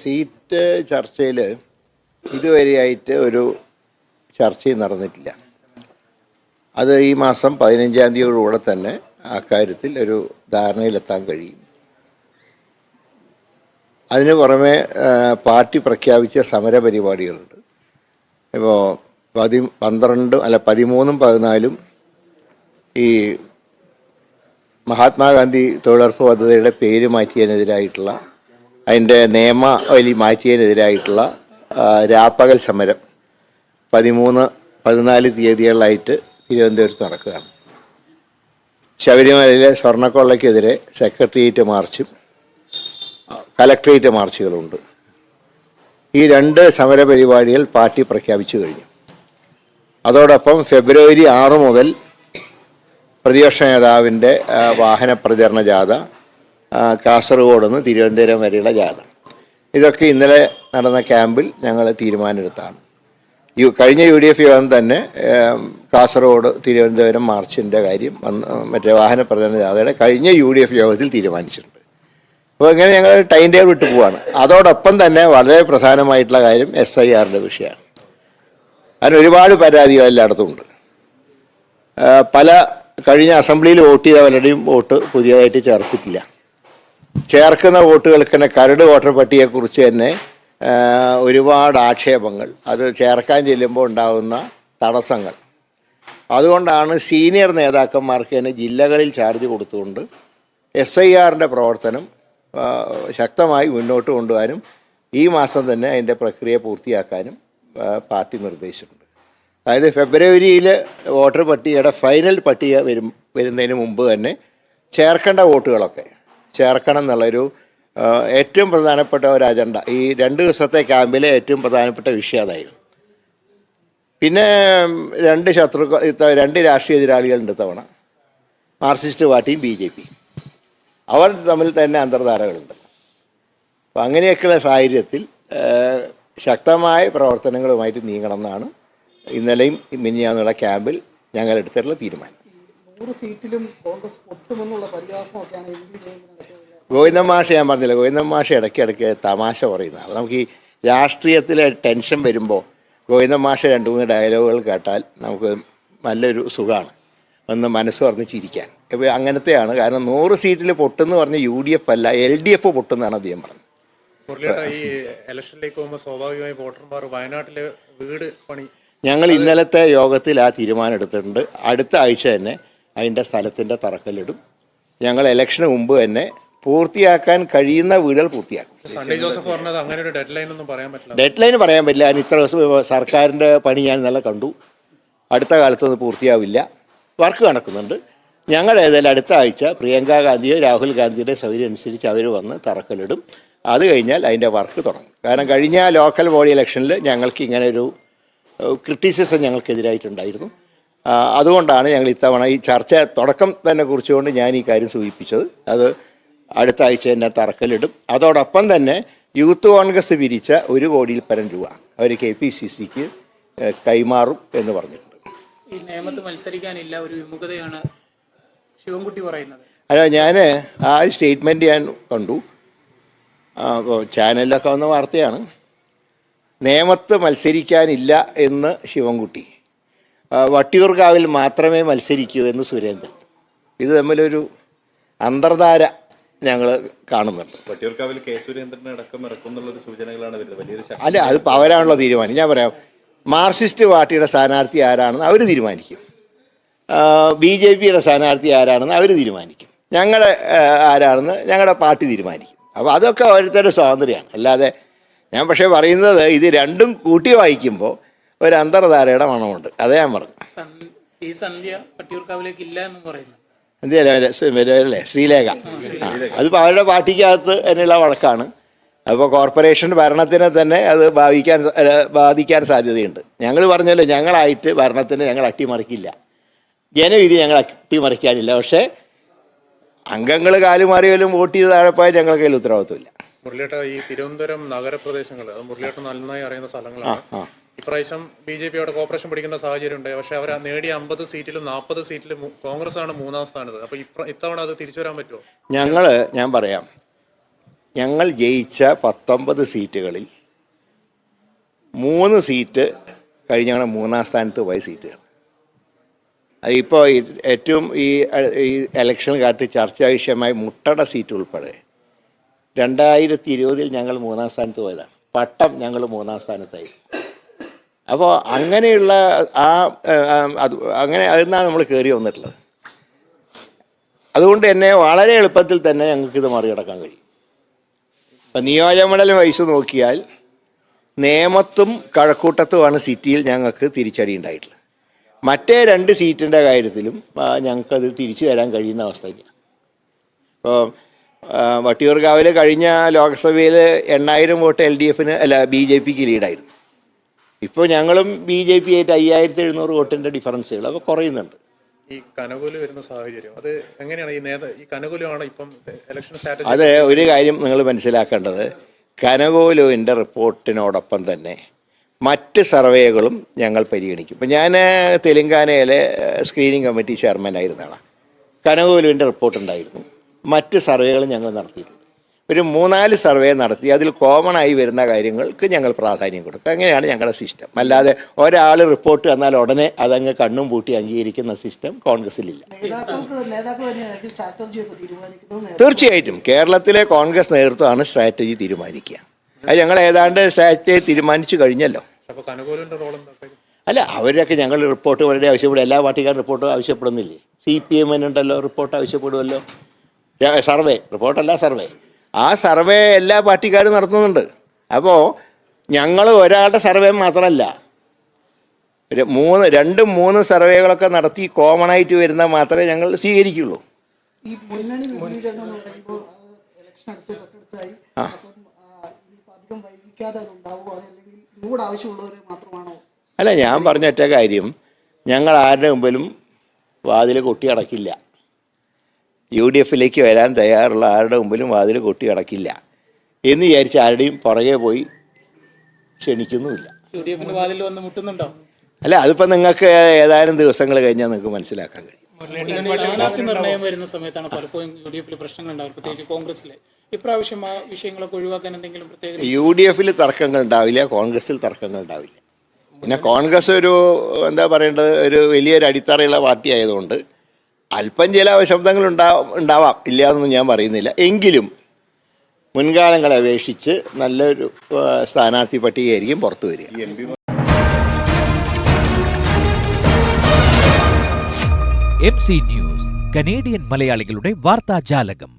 Seat ചർച്ചയിൽ ഇതുവരെയായിട്ട് ഒരു ചർച്ചയും നടന്നിട്ടില്ല. അത് ഈ മാസം പതിനഞ്ചാം തീയതിയോടുകൂടെ തന്നെ അക്കാര്യത്തിൽ ഒരു ധാരണയിലെത്താൻ കഴിയും. അതിന് പുറമെ പാർട്ടി പ്രഖ്യാപിച്ച സമര പരിപാടികളുണ്ട് ഇപ്പോൾ പതി പന്ത്രണ്ടും അല്ല പതിമൂന്നും പതിനാലും ഈ മഹാത്മാഗാന്ധി തൊഴിലുറപ്പ് പദ്ധതിയുടെ പേര് മാറ്റിയതിനെതിരായിട്ടുള്ള അതിന്റെ നിയമാവലി മാറ്റിയതിനെതിരായിട്ടുള്ള രാപ്പകൽ സമരം പതിമൂന്ന് പതിനാല് തീയതികളിലായിട്ട് തിരുവനന്തപുരത്ത് നടക്കുകയാണ്. ശബരിമലയിലെ സ്വർണക്കൊള്ളയ്ക്കെതിരെ സെക്രട്ടേറിയറ്റ് മാർച്ചും കലക്ട്രേറ്റ് മാർച്ചുകളുണ്ട്. ഈ രണ്ട് സമരപരിപാടികൾ പാർട്ടി പ്രഖ്യാപിച്ചു കഴിഞ്ഞു. അതോടൊപ്പം ഫെബ്രുവരി ആറ് മുതൽ പ്രതിപക്ഷ നേതാവിന്റെ വാഹന പ്രചരണ ജാഥ കാസർഗോഡ് നിന്ന് തിരുവനന്തപുരം വരെയുള്ള ജാഥ. ഇതൊക്കെ ഇന്നലെ നടന്ന ക്യാമ്പിൽ ഞങ്ങൾ തീരുമാനമെടുത്താണ്. യു കഴിഞ്ഞ യു ഡി എഫ് യോഗം തന്നെ കാസർഗോഡ് തിരുവനന്തപുരം മാർച്ചിന്റെ കാര്യം മറ്റേ വാഹന പ്രചരണ ജാഥയുടെ കഴിഞ്ഞ യു ഡി എഫ് യോഗത്തിൽ തീരുമാനിച്ചിട്ടുണ്ട്. അപ്പോൾ ഇങ്ങനെ ഞങ്ങൾ ടൈം ടേബിൾ വിട്ടു പോവാണ്. അതോടൊപ്പം തന്നെ വളരെ പ്രധാനമായിട്ടുള്ള കാര്യം എസ് ഐ ആറിന്റെ വിഷയമാണ്. അതിന് ഒരുപാട് പരാതികൾ എല്ലായിടത്തും ഉണ്ട്. പല കഴിഞ്ഞ അസംബ്ലിയിൽ വോട്ട് ചെയ്ത പലരുടെയും വോട്ട് പുതിയതായിട്ട് ചേർത്തിട്ടില്ല. ചേർക്കുന്ന വോട്ടുകൾക്ക് തന്നെ കരട് വോട്ടർ പട്ടികയെക്കുറിച്ച് തന്നെ ഒരുപാട് ആക്ഷേപങ്ങൾ. അത് ചേർക്കാൻ ചെല്ലുമ്പോൾ ഉണ്ടാകുന്ന തടസ്സങ്ങൾ. അതുകൊണ്ടാണ് സീനിയർ നേതാക്കന്മാർക്ക് തന്നെ ജില്ലകളിൽ ചാർജ് കൊടുത്തുകൊണ്ട് എസ് ഐ ആറിന്റെ പ്രവർത്തനം ശക്തമായി മുന്നോട്ട് കൊണ്ടുപോകാനും ഈ മാസം തന്നെ അതിന്റെ പ്രക്രിയ പൂർത്തിയാക്കാനും പാർട്ടി നിർദ്ദേശിച്ചിട്ടുണ്ട്. അതായത് ഫെബ്രുവരിയിൽ വോട്ടർ പട്ടികയുടെ ഫൈനൽ പട്ടിക വരും വരുന്നതിന് മുമ്പ് തന്നെ ചേർക്കേണ്ട വോട്ടുകളൊക്കെ ചേർക്കണം എന്നുള്ളൊരു ഏറ്റവും പ്രധാനപ്പെട്ട ഒരു അജണ്ട. ഈ രണ്ട് ദിവസത്തെ ക്യാമ്പിലെ ഏറ്റവും പ്രധാനപ്പെട്ട വിഷയം അതായിരുന്നു. പിന്നെ രണ്ട് ശത്രുക്കൾ രണ്ട് രാഷ്ട്രീയ എതിരാളികളുണ്ട് തവണ മാർക്സിസ്റ്റ് പാർട്ടിയും ബി ജെ പി. അവർ തമ്മിൽ തന്നെ അന്തർധാരകളുണ്ട്. അപ്പം അങ്ങനെയൊക്കെയുള്ള സാഹചര്യത്തിൽ ശക്തമായ പ്രവർത്തനങ്ങളുമായിട്ട് നീങ്ങണം എന്നാണ് ഇന്നലെയും മിനിയാന്നുള്ള ക്യാമ്പിൽ ഞങ്ങൾ എടുത്തിട്ടുള്ള തീരുമാനം. നൂറ് സീറ്റിലും കോൺഗ്രസ് പൊട്ടുമെന്നുള്ള പരിഹാസമൊക്കെയാണ് ഗോവിന്ദൻ മാഷ് ഞാൻ പറഞ്ഞില്ല ഗോവിന്ദൻ ഇടയ്ക്ക് ഇടയ്ക്കിടയ്ക്ക് തമാശ പറയുന്ന. നമുക്ക് ഈ രാഷ്ട്രീയത്തിലെ ടെൻഷൻ വരുമ്പോൾ ഗോവിന്ദൻ മാഷ രണ്ട് മൂന്ന് ഡയലോഗുകൾ കേട്ടാൽ നമുക്ക് നല്ലൊരു സുഖമാണ്. ഒന്ന് മനസ്സ് പറഞ്ഞ് ചിരിക്കാൻ ഇപ്പോൾ അങ്ങനത്തെയാണ്. കാരണം നൂറ് സീറ്റിൽ പൊട്ടെന്ന് പറഞ്ഞ യു ഡി എഫ് അല്ല എൽ ഡി എഫ് പൊട്ടെന്നാണ് അദ്ദേഹം പറഞ്ഞത്. ഈ ഇലക്ഷനിലേക്ക് പോകുമ്പോൾ സ്വാഭാവികമായി വോട്ടർമാർ വയനാട്ടിലെ വീട് പണി ഞങ്ങൾ ഇന്നലത്തെ യോഗത്തിൽ ആ തീരുമാനം എടുത്തിട്ടുണ്ട്. അടുത്ത ആഴ്ച തന്നെ അതിന്റെ സ്ഥലത്തിന്റെ തറക്കല്ലിടും. ഞങ്ങൾ ഇലക്ഷന് മുമ്പ് തന്നെ പൂർത്തിയാക്കാൻ കഴിയുന്ന വീടുകൾ പൂർത്തിയാക്കും. സണ്ണി ജോസഫ് പറഞ്ഞത് അങ്ങനെ ഒരു ഡെഡ് ലൈൻ പറയാൻ പറ്റില്ല. അതിന് ഇത്ര ദിവസം സർക്കാരിന്റെ പണി ഞാൻ നല്ല കണ്ടു. അടുത്ത കാലത്തൊന്നും പൂർത്തിയാവില്ല. വർക്ക് നടക്കുന്നുണ്ട്. ഞങ്ങൾ ഏതായാലും അടുത്ത ആഴ്ച പ്രിയങ്ക ഗാന്ധിയോ രാഹുൽ ഗാന്ധിയുടെ സൗകര്യം അനുസരിച്ച് അവർ വന്ന് തറക്കല്ലിടും. അത് കഴിഞ്ഞാൽ അതിന്റെ വർക്ക് തുടങ്ങും. കാരണം കഴിഞ്ഞ ലോക്കൽ ബോഡി ഇലക്ഷനിൽ ഞങ്ങൾക്ക് ഇങ്ങനെ ഒരു ക്രിറ്റിസിസം ഞങ്ങൾക്കെതിരായിട്ടുണ്ടായിരുന്നു. അതുകൊണ്ടാണ് ഞങ്ങൾ ഇത്തവണ ഈ ചർച്ച തുടക്കം തന്നെ കുറിച്ചുകൊണ്ട് ഞാൻ ഈ കാര്യം സൂചിപ്പിച്ചത്. അത് അടുത്ത ആഴ്ച തന്നെ തറക്കല്ലിടും. അതോടൊപ്പം തന്നെ യൂത്ത് കോൺഗ്രസ് പിരിച്ച ഒരു കോടിയിൽ പരം രൂപ അവർ കെ പി സി സിക്ക് കൈമാറും എന്ന് പറഞ്ഞിട്ടുണ്ട്. ഈ നിയമത്ത് മത്സരിക്കാനില്ല ഒരു വിമുഖതയാണ് ശിവൻകുട്ടി പറയുന്നത്. അല്ല ഞാൻ ആ സ്റ്റേറ്റ്മെന്റ് ഞാൻ കണ്ടു. ചാനലിലൊക്കെ വന്ന വാർത്തയാണ്. നേമത്ത് മത്സരിക്കാനില്ല എന്ന് ശിവൻകുട്ടി. വട്ടിയൂർക്കാവിൽ മാത്രമേ മത്സരിക്കൂ എന്ന് സുരേന്ദ്രൻ. ഇത് തമ്മിലൊരു അന്തർധാര ഞങ്ങൾ കാണുന്നുണ്ട്. വട്ടിയൂർക്കാവിൽ കെ സുരേന്ദ്രനെ അടക്കം ഇറക്കുന്നുള്ളൊരു സൂചനകളാണ് വരുന്നത്. വലിയൊരു ശക്തി. അല്ല അത് അവരാണല്ലോ തീരുമാനം. ഞാൻ പറയാം മാർക്സിസ്റ്റ് പാർട്ടിയുടെ സ്ഥാനാർത്ഥി ആരാണെന്ന് അവർ തീരുമാനിക്കും. ബി ജെ പിയുടെ സ്ഥാനാർത്ഥി ആരാണെന്ന് അവർ തീരുമാനിക്കും. ഞങ്ങളെ ആരാണെന്ന് ഞങ്ങളുടെ പാർട്ടി തീരുമാനിക്കും. അപ്പോൾ അതൊക്കെ ഓരോരുത്തരുടെ സ്വാതന്ത്ര്യമാണ്. അല്ലാതെ ഞാൻ പക്ഷേ പറയുന്നത് ഇത് രണ്ടും കൂട്ടി വായിക്കുമ്പോൾ ഒരു അന്തർധാരയുടെ മണമുണ്ട്. അതേ ഞാൻ പറഞ്ഞു ഈ സന്ധ്യ പട്ടിയൂർക്കാവിലേക്ക് ഇല്ല എന്ന് പറയുന്നു. അല്ലേ ശ്രീലേഖ. ആ അതിപ്പോൾ അവരുടെ പാർട്ടിക്കകത്ത് എന്നുള്ള വഴക്കാണ്. അപ്പോൾ കോർപ്പറേഷൻ ഭരണത്തിനെ തന്നെ അത് ബാധിക്കാൻ ബാധിക്കാൻ സാധ്യതയുണ്ട്. ഞങ്ങൾ പറഞ്ഞല്ലോ ഞങ്ങളായിട്ട് ഭരണത്തിന് ഞങ്ങൾ അട്ടിമറിക്കില്ല. ജനവിധി ഞങ്ങൾ അട്ടിമറിക്കാനില്ല. പക്ഷേ അംഗങ്ങൾ കാലുമാറിയാലും വോട്ട് ചെയ്ത് താഴെപ്പോയാൽ പോയാൽ ഞങ്ങൾക്ക് അതിൽ ഉത്തരവാദിത്വമില്ല. മുരളിയേട്ട ഈ തിരുവനന്തപുരം നഗരപ്രദേശങ്ങൾ അത് മുരളിയേട്ടൻ നന്നായി അറിയുന്ന സ്ഥലങ്ങളാണ്. ഇപ്രാവശ്യം ബി ജെ പിയോട് കോപ്പറേഷൻ പിടിക്കുന്ന സാഹചര്യം ഉണ്ട് പക്ഷെ അവർ നേടിയ അമ്പത് സീറ്റിലും നാൽപ്പത് സീറ്റിലും കോൺഗ്രസ് ആണ് മൂന്നാം സ്ഥാനത്ത്. അപ്പൊ ഇപ്ര- ഇത്തവണ അത് തിരിച്ചു വരാൻ പറ്റുമോ? ഞങ്ങൾ ഞാൻ പറയാം. ഞങ്ങൾ ജയിച്ച പത്തൊമ്പത് സീറ്റുകളിൽ മൂന്ന് സീറ്റ് കഴിഞ്ഞ മൂന്നാം സ്ഥാനത്ത് പോയ സീറ്റുകൾ ഇപ്പോൾ ഏറ്റവും ഈ ഇലക്ഷൻ കാലത്ത് ചർച്ചാ വിഷയമായി മുട്ടട സീറ്റ് ഉൾപ്പെടെ രണ്ടായിരത്തി ഇരുപതിൽ ഞങ്ങൾ മൂന്നാം സ്ഥാനത്ത് പോയതാണ്. പട്ടം ഞങ്ങൾ മൂന്നാം സ്ഥാനത്തായി അപ്പോൾ അങ്ങനെയുള്ള ആ അത് അങ്ങനെ അതിന്നാണ് നമ്മൾ കയറി വന്നിട്ടുള്ളത്. അതുകൊണ്ട് തന്നെ വളരെ എളുപ്പത്തിൽ തന്നെ ഞങ്ങൾക്ക് ഇത് മറികടക്കാൻ കഴിയും. ഇപ്പം നിയോജകമണ്ഡലം വയസ്സ് നോക്കിയാൽ നേമത്തും കഴക്കൂട്ടത്തുമാണ് സിറ്റിയിൽ ഞങ്ങൾക്ക് തിരിച്ചടി ഉണ്ടായിട്ടുള്ളത്. മറ്റേ രണ്ട് സീറ്റിന്റെ കാര്യത്തിലും ഞങ്ങൾക്കത് തിരിച്ചു വരാൻ കഴിയുന്ന അവസ്ഥ തന്നെയാണ്. ഇപ്പോൾ വട്ടിയൂർക്കാവിൽ കഴിഞ്ഞ ലോക്സഭയിൽ എണ്ണായിരം വോട്ട് എൽ ഡി എഫിന് അല്ല ബി ജെ പിക്ക് ലീഡായിരുന്നു. ഇപ്പോൾ ഞങ്ങളും ബി ജെ പി ആയിട്ട് അയ്യായിരത്തി എഴുന്നൂറ് വോട്ടിന്റെ ഡിഫറൻസുകൾ അപ്പോൾ കുറയുന്നുണ്ട്. ഈ കനകൂൽ വരുന്ന സാഹചര്യം അത് എങ്ങനെയാണ് ഈ നേത ഈ കനകൂലമാണ് ഇപ്പം ഇലക്ഷൻ സ്ട്രാറ്റജി അത് ഒരു കാര്യം നിങ്ങൾ മനസ്സിലാക്കേണ്ടത് കനകോലുവിന്റെ റിപ്പോർട്ടിനോടൊപ്പം തന്നെ മറ്റ് സർവേകളും ഞങ്ങൾ പരിഗണിക്കും. ഇപ്പം ഞാൻ തെലങ്കാനയിലെ സ്ക്രീനിങ് കമ്മിറ്റി ചെയർമാൻ ആയിരുന്നാണ് കനകോലുവിന്റെ റിപ്പോർട്ടുണ്ടായിരുന്നു. മറ്റ് സർവേകളും ഞങ്ങൾ നടത്തിയിട്ടുണ്ട്. ഒരു മൂന്നാൽ സർവേ നടത്തി അതിൽ കോമൺ ആയി വരുന്ന കാര്യങ്ങൾക്ക് ഞങ്ങൾ പ്രാധാന്യം കൊടുക്കും. അങ്ങനെയാണ് ഞങ്ങളുടെ സിസ്റ്റം അല്ലാതെ ഒരാൾ റിപ്പോർട്ട് തന്നാൽ ഉടനെ അതങ്ങ് കണ്ണും പൂട്ടി അംഗീകരിക്കുന്ന സിസ്റ്റം കോൺഗ്രസിലില്ല തീർച്ചയായിട്ടും. കേരളത്തിലെ കോൺഗ്രസ് നേതൃത്വമാണ് സ്ട്രാറ്റജി തീരുമാനിക്കുക. അത് ഞങ്ങൾ ഏതാണ്ട് സ്ട്രാറ്റജി തീരുമാനിച്ചു കഴിഞ്ഞല്ലോ. അല്ല അവരൊക്കെ ഞങ്ങൾ റിപ്പോർട്ട് വളരെ ആവശ്യപ്പെടും. എല്ലാ പാർട്ടിക്കാരും റിപ്പോർട്ടും ആവശ്യപ്പെടുന്നില്ലേ? സി പി എമ്മിനുണ്ടല്ലോ റിപ്പോർട്ട് ആവശ്യപ്പെടുമല്ലോ. സർവേ. റിപ്പോർട്ടല്ല സർവേ. ആ സർവേ എല്ലാ പാർട്ടിക്കാരും നടത്തുന്നുണ്ട്. അപ്പോൾ ഞങ്ങൾ ഒരാളുടെ സർവേ മാത്രമല്ല. ഒരു മൂന്ന് രണ്ടും മൂന്ന് സർവേകളൊക്കെ നടത്തി കോമൺ ആയിട്ട് വരുന്ന മാത്രമേ ഞങ്ങൾ സ്വീകരിക്കുള്ളൂ. ആ, അല്ല ഞാൻ പറഞ്ഞ ഒറ്റ കാര്യം. ഞങ്ങൾ ആരുടെ മുമ്പിലും വാതിൽ കൊട്ടി അടക്കില്ല. യു ഡി എഫിലേക്ക് വരാൻ തയ്യാറുള്ള ആരുടെ മുമ്പിലും വാതിൽ കൊട്ടി അടക്കില്ല എന്ന് വിചാരിച്ച് ആരുടെയും പുറകെ പോയി ക്ഷണിക്കുന്നുമില്ല. യു ഡി എഫിന്റെ വാതിൽ വന്ന് മുട്ടുന്നുണ്ടോ? അല്ല അതിപ്പോൾ നിങ്ങൾക്ക് ഏതാനും ദിവസങ്ങൾ കഴിഞ്ഞാൽ നിങ്ങൾക്ക് മനസ്സിലാക്കാൻ കഴിയും. സ്ഥാനാർത്ഥി നിർണയം വരുന്ന സമയത്താണ് പലപ്പോഴും യു ഡി എഫിൽ പ്രശ്നങ്ങൾ ഉണ്ടാവും പ്രത്യേകിച്ച് കോൺഗ്രസിലെ ഇപ്രാവശ്യം ആ വിഷയങ്ങളൊക്കെ ഒഴിവാക്കാൻ എന്തെങ്കിലും പ്രത്യേക യു ഡി എഫിൽ തർക്കങ്ങൾ ഉണ്ടാവില്ല കോൺഗ്രസിൽ തർക്കങ്ങൾ ഉണ്ടാവില്ല. പിന്നെ കോൺഗ്രസ് ഒരു എന്താ പറയേണ്ടത് ഒരു വലിയൊരു അടിത്തറയുള്ള പാർട്ടി ആയതുകൊണ്ട് അല്പം ചില ശബ്ദങ്ങൾ ഉണ്ടാവും ഉണ്ടാവാം. ഇല്ല എന്നൊന്നും ഞാൻ പറയുന്നില്ല. എങ്കിലും മുൻകാലങ്ങളെ അപേക്ഷിച്ച് നല്ലൊരു സ്ഥാനാർത്ഥി പട്ടികയായിരിക്കും പുറത്തു വരിക. എം സി ന്യൂസ് കനേഡിയൻ മലയാളികളുടെ വാർത്താജാലകം.